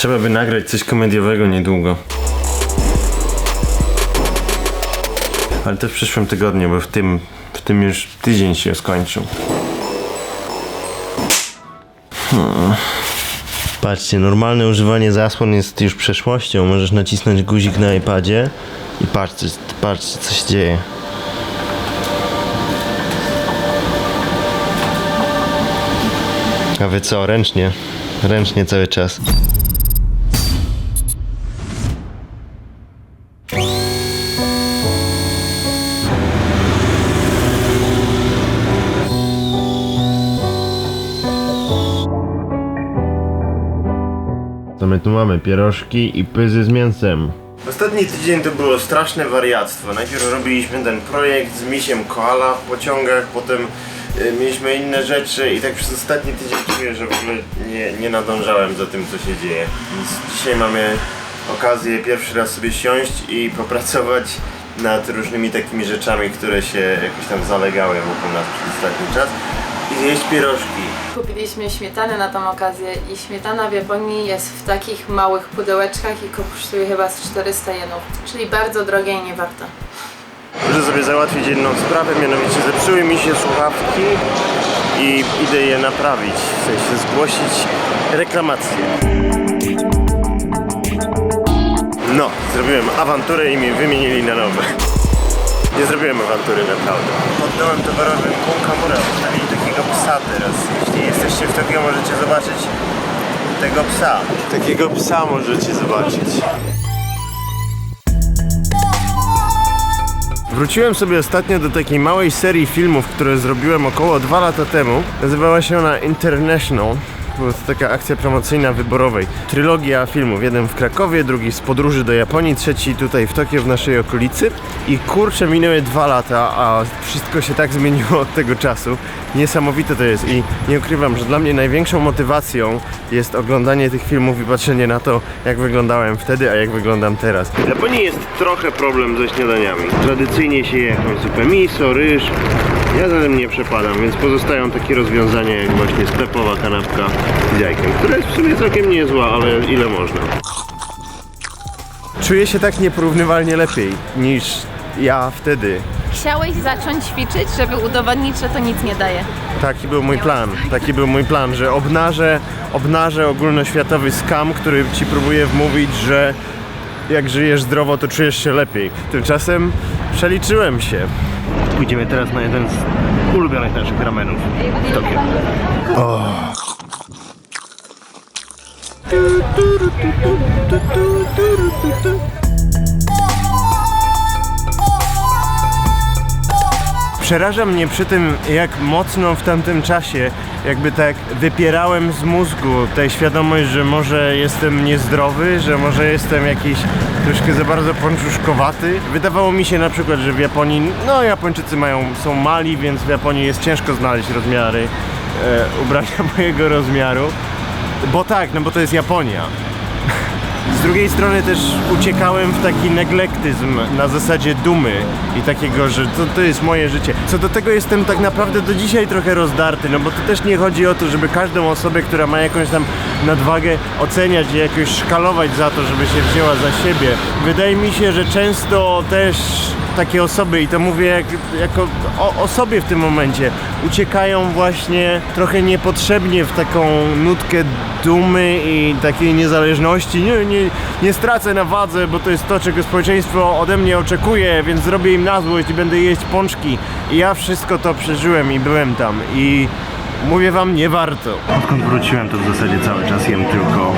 Trzeba by nagrać coś komediowego niedługo. Ale to w przyszłym tygodniu, bo w tym, w tym już tydzień się skończył. Hmm. Patrzcie, normalne używanie zasłon jest już przeszłością. Możesz nacisnąć guzik na iPadzie i patrzcie, patrzcie co się dzieje. A wy co, ręcznie? Ręcznie cały czas. Tu mamy? Pierożki i pyzy z mięsem. Ostatni tydzień to było straszne wariactwo. Najpierw robiliśmy ten projekt z misiem koala w pociągach, potem y, mieliśmy inne rzeczy i tak przez ostatni tydzień czuję, że w ogóle nie, nie nadążałem za tym, co się dzieje. Więc dzisiaj mamy okazję pierwszy raz sobie siąść i popracować nad różnymi takimi rzeczami, które się jakoś tam zalegały wokół nas przez ostatni czas i zjeść pierożki. Kupiliśmy śmietanę na tą okazję i śmietana w Japonii jest w takich małych pudełeczkach i kosztuje chyba z 400 jenów, czyli bardzo drogie i nie warto. Muszę sobie załatwić jedną sprawę, mianowicie zepsuły mi się słuchawki i idę je naprawić, w sensie zgłosić reklamację. No, zrobiłem awanturę i mi wymienili na nowe. Nie zrobiłem awantury naprawdę. Poddałem towarowym Kunkamura, postawili takiego psa teraz. Jeśli jesteście w Tokio, możecie zobaczyć tego psa. Takiego psa możecie zobaczyć. Wróciłem sobie ostatnio do takiej małej serii filmów, które zrobiłem około dwa lata temu. Nazywała się ona International. Była to taka akcja promocyjna wyborowej. Trylogia filmów. Jeden w Krakowie, drugi z podróży do Japonii, trzeci tutaj w Tokio w naszej okolicy. I kurczę, minęły dwa lata, a wszystko się tak zmieniło od tego czasu. Niesamowite to jest i nie ukrywam, że dla mnie największą motywacją jest oglądanie tych filmów i patrzenie na to, jak wyglądałem wtedy, a jak wyglądam teraz. W Japonii jest trochę problem ze śniadaniami. Tradycyjnie się je jakąś zupę miso, ryż. Ja za tym nie przepadam, więc pozostają takie rozwiązania jak właśnie sklepowa kanapka z jajkiem, która jest w sumie całkiem niezła, ale ile można. Czuję się tak nieporównywalnie lepiej niż ja wtedy, Chciałeś zacząć ćwiczyć, żeby udowodnić, że to nic nie daje. Taki był mój plan. Taki był mój plan, że obnażę, obnażę ogólnoświatowy skam, który ci próbuje wmówić, że jak żyjesz zdrowo, to czujesz się lepiej. Tymczasem przeliczyłem się. Pójdziemy teraz na jeden z ulubionych naszych ramenów w Tokio. Przeraża mnie przy tym, jak mocno w tamtym czasie jakby tak wypierałem z mózgu tę świadomość, że może jestem niezdrowy, że może jestem jakiś troszkę za bardzo pączuszkowaty. Wydawało mi się na przykład, że w Japonii, no Japończycy mają, są mali, więc w Japonii jest ciężko znaleźć rozmiary e, ubrania mojego rozmiaru. Bo tak, no bo to jest Japonia. Z drugiej strony też uciekałem w taki neglektyzm na zasadzie dumy i takiego, że to, to jest moje życie. Co do tego jestem tak naprawdę do dzisiaj trochę rozdarty, no bo to też nie chodzi o to, żeby każdą osobę, która ma jakąś tam nadwagę oceniać i jakoś szkalować za to, żeby się wzięła za siebie. Wydaje mi się, że często też takie osoby, i to mówię jak, jako o, o sobie w tym momencie, uciekają właśnie trochę niepotrzebnie w taką nutkę dumy i takiej niezależności. Nie, nie, nie stracę na wadze, bo to jest to, czego społeczeństwo ode mnie oczekuje, więc zrobię im na złość i będę jeść pączki. I ja wszystko to przeżyłem i byłem tam. I mówię wam, nie warto. Odkąd wróciłem, to w zasadzie cały czas jem tylko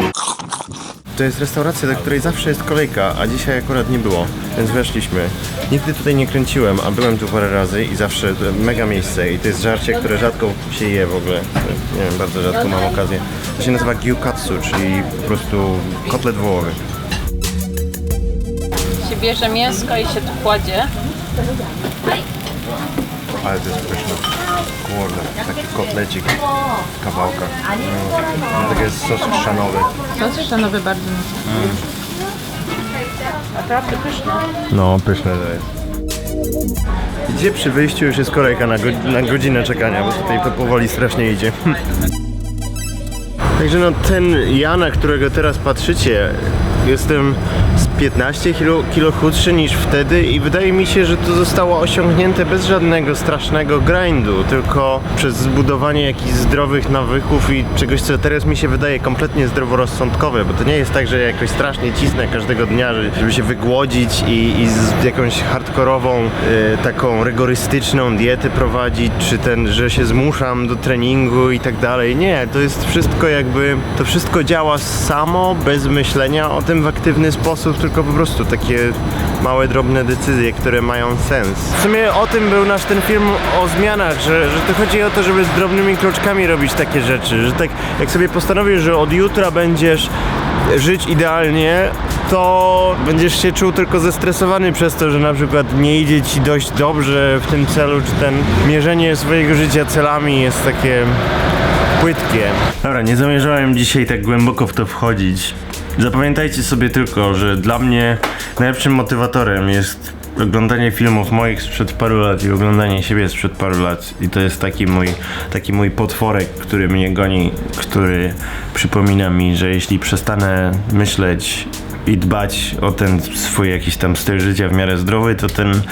to jest restauracja, do której zawsze jest kolejka, a dzisiaj akurat nie było, więc weszliśmy. Nigdy tutaj nie kręciłem, a byłem tu parę razy i zawsze mega miejsce i to jest żarcie, które rzadko się je w ogóle. Nie wiem, bardzo rzadko mam okazję. To się nazywa gyukatsu, czyli po prostu kotlet wołowy. Się bierze mięsko i się tu kładzie. Ale to jest pyszne. Kurde, taki kotlecik w kawałkach. No, tak jest sos chrzanowy. Sos szanowy bardzo mocno. Naprawdę pyszne. No, pyszne to jest. Gdzie przy wyjściu już jest kolejka na, go- na godzinę czekania, bo tutaj to powoli strasznie idzie. Także no ten ja, na którego teraz patrzycie, jestem z 15 kilo, kilo chudszy niż wtedy i wydaje mi się, że to zostało osiągnięte bez żadnego strasznego grindu, tylko przez zbudowanie jakichś zdrowych nawyków i czegoś, co teraz mi się wydaje kompletnie zdroworozsądkowe, bo to nie jest tak, że ja jakoś strasznie cisnę każdego dnia, że- żeby się wygłodzić i, i z jakąś hardkorową, e, taką rygorystyczną dietę prowadzić, czy ten, że się zmuszam do treningu i tak dalej. Nie, to jest wszystko jakby, to wszystko działa samo, bez myślenia o tym w aktywny sposób, tylko po prostu takie małe, drobne decyzje, które mają sens. W sumie o tym był nasz ten film o zmianach, że, że to chodzi o to, żeby z drobnymi kroczkami robić takie rzeczy, że tak jak sobie postanowisz, że od jutra będziesz żyć idealnie, to będziesz się czuł tylko zestresowany przez to, że na przykład nie idzie ci dość dobrze w tym celu, czy ten mierzenie swojego życia celami jest takie płytkie. Dobra, nie zamierzałem dzisiaj tak głęboko w to wchodzić. Zapamiętajcie sobie tylko, że dla mnie najlepszym motywatorem jest oglądanie filmów moich sprzed paru lat i oglądanie siebie sprzed paru lat. I to jest taki mój, taki mój potworek, który mnie goni, który przypomina mi, że jeśli przestanę myśleć i dbać o ten swój jakiś tam styl życia w miarę zdrowy, to ten,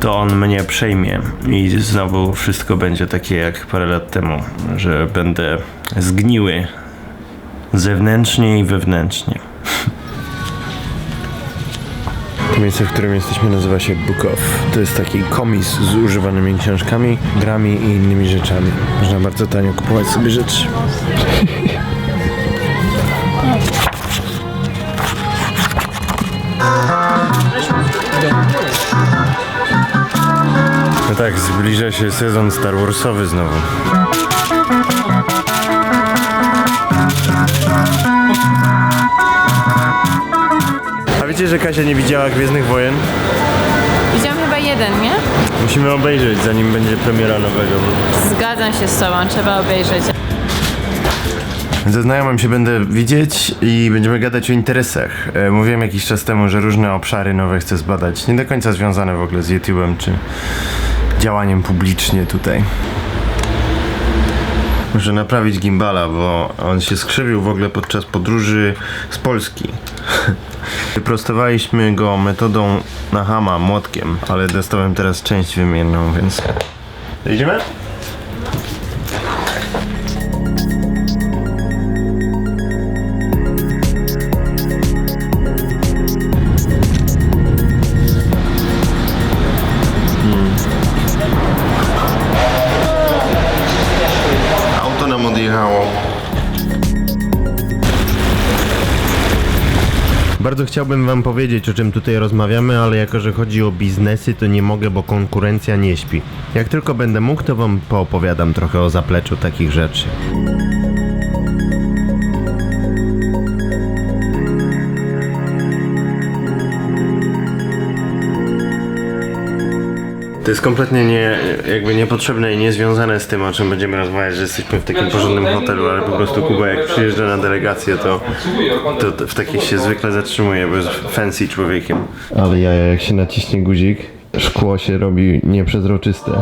to on mnie przejmie i znowu wszystko będzie takie jak parę lat temu, że będę zgniły zewnętrznie i wewnętrznie. To miejsce, w którym jesteśmy nazywa się Book Off. To jest taki komis z używanymi książkami, grami i innymi rzeczami. Można bardzo tanio kupować sobie rzeczy. No tak, zbliża się sezon Star Warsowy znowu. Że Kasia nie widziała Gwiezdnych Wojen? Widziałam chyba jeden, nie? Musimy obejrzeć, zanim będzie premiera nowego. Zgadzam się z tobą, trzeba obejrzeć. Ze znajomym się będę widzieć i będziemy gadać o interesach. E, Mówiłem jakiś czas temu, że różne obszary nowe chcę zbadać. Nie do końca związane w ogóle z YouTube'em czy działaniem publicznie tutaj. Muszę naprawić gimbala, bo on się skrzywił w ogóle podczas podróży z Polski. Wyprostowaliśmy go metodą Nahama, młotkiem, ale dostałem teraz część wymienną, więc... Idziemy? Bardzo chciałbym Wam powiedzieć, o czym tutaj rozmawiamy, ale jako, że chodzi o biznesy, to nie mogę, bo konkurencja nie śpi. Jak tylko będę mógł, to Wam poopowiadam trochę o zapleczu takich rzeczy. To jest kompletnie nie, jakby niepotrzebne i niezwiązane z tym, o czym będziemy rozmawiać, że jesteśmy w takim porządnym hotelu, ale po prostu Kuba jak przyjeżdża na delegację, to, to, w takich się zwykle zatrzymuje, bo jest fancy człowiekiem. Ale ja jak się naciśnie guzik, szkło się robi nieprzezroczyste.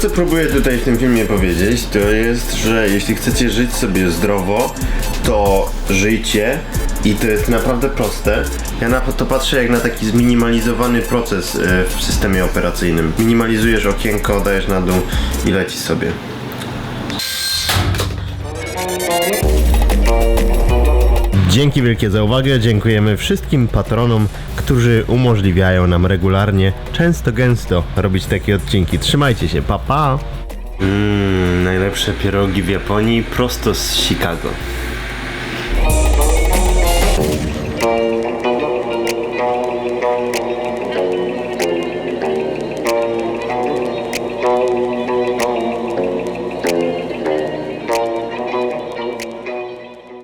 Co próbuję tutaj w tym filmie powiedzieć, to jest, że jeśli chcecie żyć sobie zdrowo, to żyjcie i to jest naprawdę proste. Ja na to patrzę jak na taki zminimalizowany proces e, w systemie operacyjnym. Minimalizujesz okienko, dajesz na dół i leci sobie. Dzięki wielkie za uwagę. Dziękujemy wszystkim patronom, którzy umożliwiają nam regularnie, często gęsto robić takie odcinki. Trzymajcie się, pa pa! Mmm, najlepsze pierogi w Japonii prosto z Chicago.